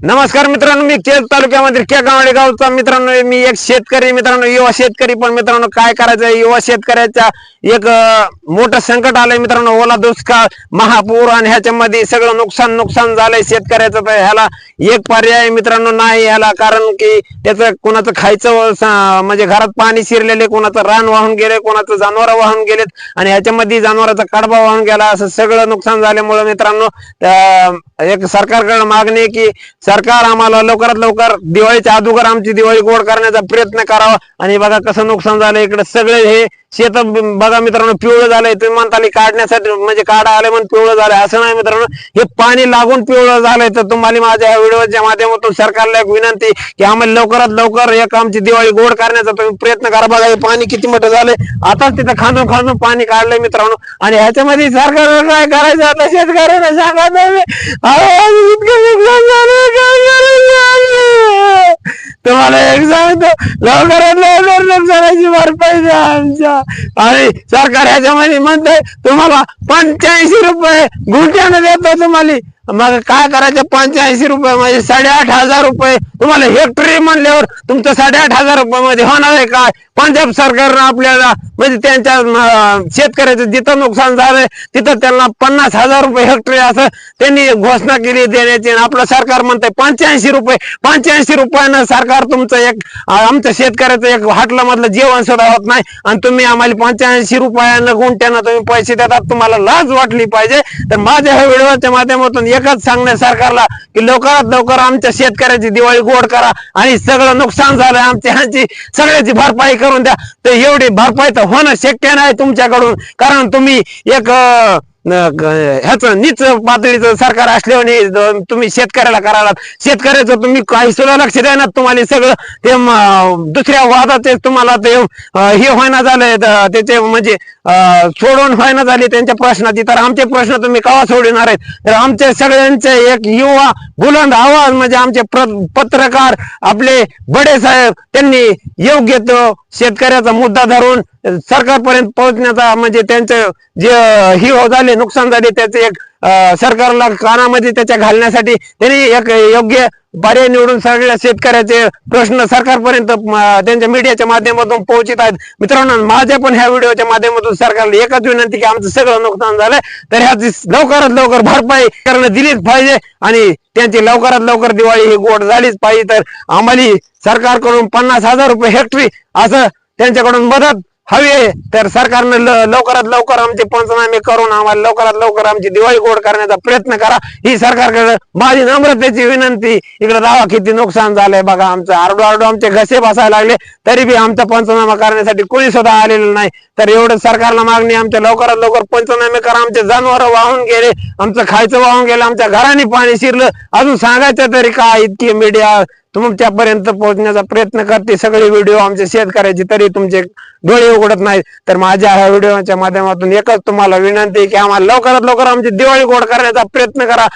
नमस्कार मित्रांनो मी केज तालुक्यामध्ये के गावडे गावचा मित्रांनो मी एक शेतकरी मित्रांनो युवा शेतकरी पण मित्रांनो काय करायचं युवा शेतकऱ्याच्या एक मोठं संकट आलंय मित्रांनो ओला दुष्काळ महापूर आणि ह्याच्यामध्ये सगळं नुकसान नुकसान झालंय शेतकऱ्याचं तर ह्याला एक पर्याय मित्रांनो नाही ह्याला कारण की त्याचं कोणाचं खायचं म्हणजे घरात पाणी शिरलेले कोणाचं रान वाहून गेले कोणाचं जनावर वाहून गेलेत आणि ह्याच्यामध्ये जनावरांचा कडबा वाहून गेला असं सगळं नुकसान झाल्यामुळे मित्रांनो एक सरकारकडे मागणी की सरकार आम्हाला लवकरात लवकर दिवाळीच्या अगोदर आमची दिवाळी गोड करण्याचा प्रयत्न करावा. आणि बघा कसं नुकसान झालं इकडे सगळे हे शेत बघा मित्रांनो पिवळं झालंय. तुम्ही म्हणताली काढण्यासाठी म्हणजे काढा आले म्हणून पिवळं झालंय. असं नाही मित्रांनो. हे पाणी लागून पिवळं झालंय. तर तुम्हाला माझ्या ह्या व्हिडिओच्या माध्यमातून सरकारला एक विनंती की आम्हाला लवकरात लवकर एक आमची दिवाळी गोड करण्याचा तुम्ही प्रयत्न करा. बघा हे पाणी किती मोठं झालंय. आताच तिथं खांदून खांदून पाणी काढलंय मित्रांनो. आणि ह्याच्यामध्ये सरकार काय करायचं आता शेतकऱ्यांना सांगा इतकं नुकसान झालं, तुम्हाला एक सांगतो लवकरात लवकर नुकसानाची भरपाई द्या आमच्या. आणि सरकार ह्याच्यामध्ये म्हणतंय तुम्हाला पंच्याऐंशी रुपये गुंठ्यानं देतो तुम्हाला. मग काय करायचं? पंच्याऐंशी रुपये म्हणजे साडेआठ हजार रुपये. तुम्हाला हेक्टरी म्हणल्यावर तुमचं साडेआठ हजार रुपये मध्ये होणार आहे काय? पंजाब सरकारनं आपल्याला म्हणजे त्यांच्या शेतकऱ्याचं जिथं नुकसान झालंय तिथं त्यांना पन्नास हजार रुपये हेक्टरी असं त्यांनी घोषणा केली देण्याची. आणि आपलं सरकार म्हणतंय पंच्याऐंशी रुपये. पंच्याऐंशी रुपयानं सरकार तुमचं एक आमच्या शेतकऱ्याचं एक हाटला मधलं जेवण सुद्धा होत नाही. आणि तुम्ही आम्हाला पंच्याऐंशी रुपयानं गुंठ्यानं तुम्ही पैसे देतात. तुम्हाला लाज वाटली पाहिजे. तर माझ्या ह्या व्हिडिओच्या माध्यमातून एकच सांगणे सरकारला की लवकरात लवकर आमच्या शेतकऱ्याची दिवाळी गोड करा आणि सगळं नुकसान झालं आमच्या ह्यांची सगळ्याची भरपाई करून द्या. तर एवढी भरपाई तर होणं शक्य नाही तुमच्याकडून. कारण तुम्ही एक ह्याच नीच पातळीचं सरकार असल्याने तुम्ही शेतकऱ्याला करायला शेतकऱ्याचं तुम्ही काही सुद्धा लक्ष द्या तुम्हाला. सगळं ते दुसऱ्या वादाचे तुम्हाला ते हे व्हायना झालंय. त्याचे म्हणजे अं, सोडवून व्हायना झाली त्यांच्या प्रश्नाची. तर आमचे प्रश्न तुम्ही कवा सोडणार आहेत? तर आमचे सगळ्यांचे एक युवा बुलंद आवाज म्हणजे आमचे पत्रकार आपले बडे साहेब त्यांनी योग्य तो शेतकऱ्याचा मुद्दा धरून सरकारपर्यंत पोहोचण्याचा म्हणजे त्यांचं जे ही हो झाले झाले नुकसान झाले त्याचे एक सरकारला कानामध्ये त्याच्या घालण्यासाठी त्यांनी एक योग्य पर्याय निवडून सगळ्या शेतकऱ्याचे प्रश्न सरकारपर्यंत त्यांच्या मीडियाच्या माध्यमातून पोहोचित आहेत. मित्रांनो माझ्या पण ह्या व्हिडिओच्या माध्यमातून सरकारला एकच विनंती की आमचं सगळं नुकसान झालंय तर ह्याची लवकरात लवकर भरपाई करणं दिलीच पाहिजे आणि त्यांची लवकरात लवकर दिवाळी ही गोड झालीच पाहिजे. तर आम्हाला सरकारकडून पन्नास हजार रुपये हेक्टरी असं त्यांच्याकडून मदत हवे तर सरकारनं लवकरात लवकर आमचे पंचनामे करून आम्हाला लवकरात लवकर आमची दिवाळी गोड करण्याचा प्रयत्न करा. ही सरकारकडे माझी नम्रतेची विनंती. इकडे दावा किती नुकसान झालंय बघा आमचं. आरडू आरडू आमचे घसे बसायला लागले. तरी बी आमचा पंचनामा करण्यासाठी कोणी सुद्धा आलेलं नाही. तर एवढं सरकारला मागणी आमच्या लवकरात लवकर पंचनामे करा. आमचे जनावर वाहून गेले. आमचं खायचं वाहून गेलं. आमच्या घराने पाणी शिरलं. अजून सांगायचं तरी काय? इतकी मीडिया तुमच्यापर्यंत पोहोचण्याचा प्रयत्न करते. सगळे व्हिडिओ आमचे शेतकऱ्याचे तरी तुमचे डोळे उघडत नाही तर माझ्या ह्या व्हिडिओच्या माध्यमातून एकच तुम्हाला विनंती की आम्हाला लवकरात लवकर आमची दिवाळी गोड करण्याचा प्रयत्न करा.